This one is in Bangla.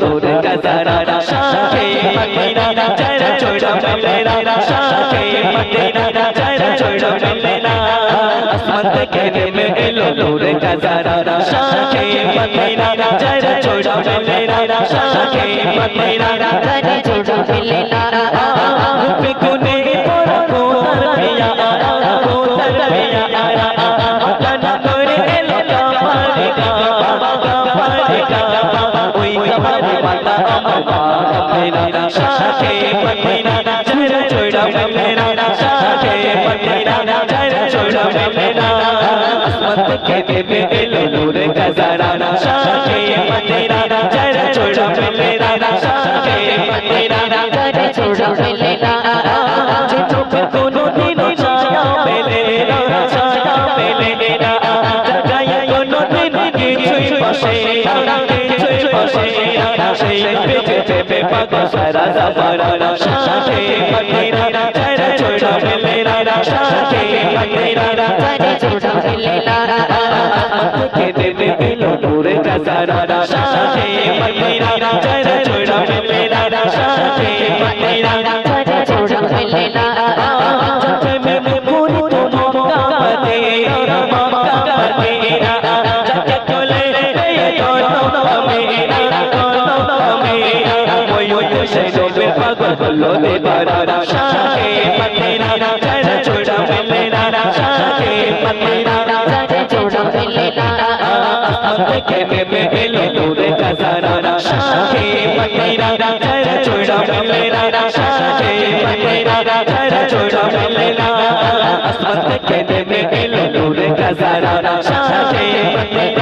নূর গজারা শাহে মদিনা চর চোড়া মেলেনা শাহে মদিনা চর চোড়া মেলেনা আসমান থেকে নেমে এলো নূর গজারা শাহে মদিনা চর চোড়া মেলেনা শাহে মদিনা আসমান থেকে নেমে এলো নূর গজারা শাহে মদিনা জরা চোড়া মেরা শাহে মদিনা করে ছোড়া মিলেনা যে চোখে কোনো দিন ছায়া পেলে না ছায়া পেলে না গায়ে কোনো দিন কিছুই বসে না কিছুই বসে না সেই পেটে চেপে পাগল সারা জামানা সাথে মদিনা ছাড়া ছোড়া মেলে না সাথে মদিনা করে কাজারা সাথে মদিনা ছাড়া ছোড়া মেলে সাথে মদিনা করে ছোড়া মিলেনা করে থেকে নেমে এলো নূরে কাজারা শাহে মদিনা চরা চোড়া মেলেনা শাহে মদিনা চরা চোড়া মেলেনা আসমান থেকে নেমে এলো নূরে কাজারা শাহে মদিনা চরা চোড়া